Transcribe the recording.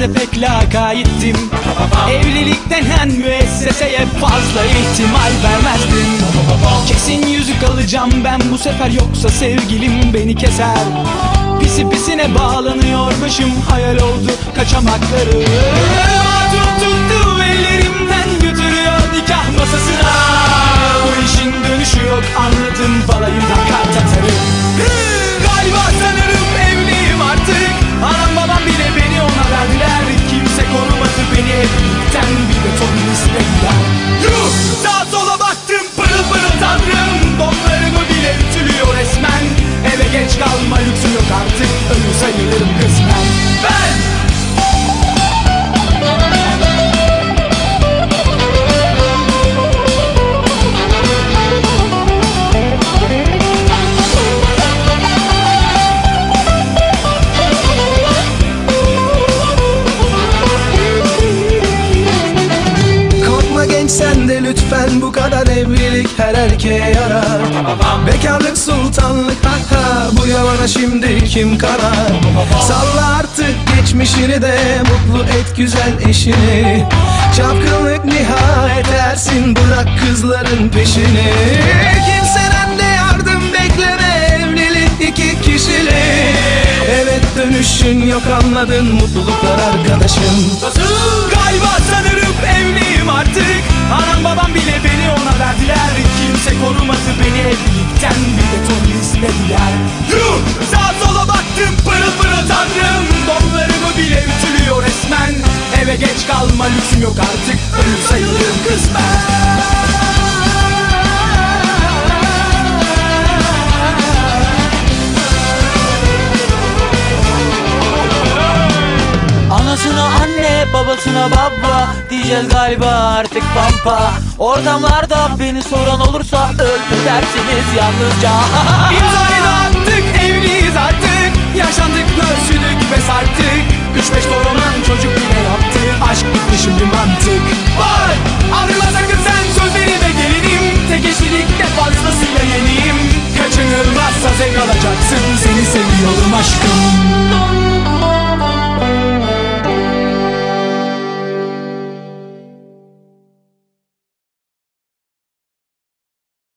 ben de pek lakayttim. Evlilik denen müesseseye fazla ihtimal vermezdim. Kesin yüzük alacağım ben bu sefer yoksa sevgilim beni keser. Pisi pisine bağlanıyor başım hayal oldu kaçamakları lütfen bu kadar evlilik her erkeğe yarar. Bekarlık sultanlık ha ha bu yalana şimdi kim karar? Salla artık geçmişini de mutlu et güzel eşini. Çapkınlık nihayet ersin bırak kızların peşini. Kimseden de yardım bekleme evlilik iki kişilik Evet dönüşün yok anladın mutluluklar arkadaşım. Galiba Eve geç kalma lüksüm yok artık. Ölü sayılırım Anasına anne, babasına baba Diyeceğiz galiba artık pampa. Ortamlarda beni soran olursa Öldü dersiniz yalnızca. İmzayı da attık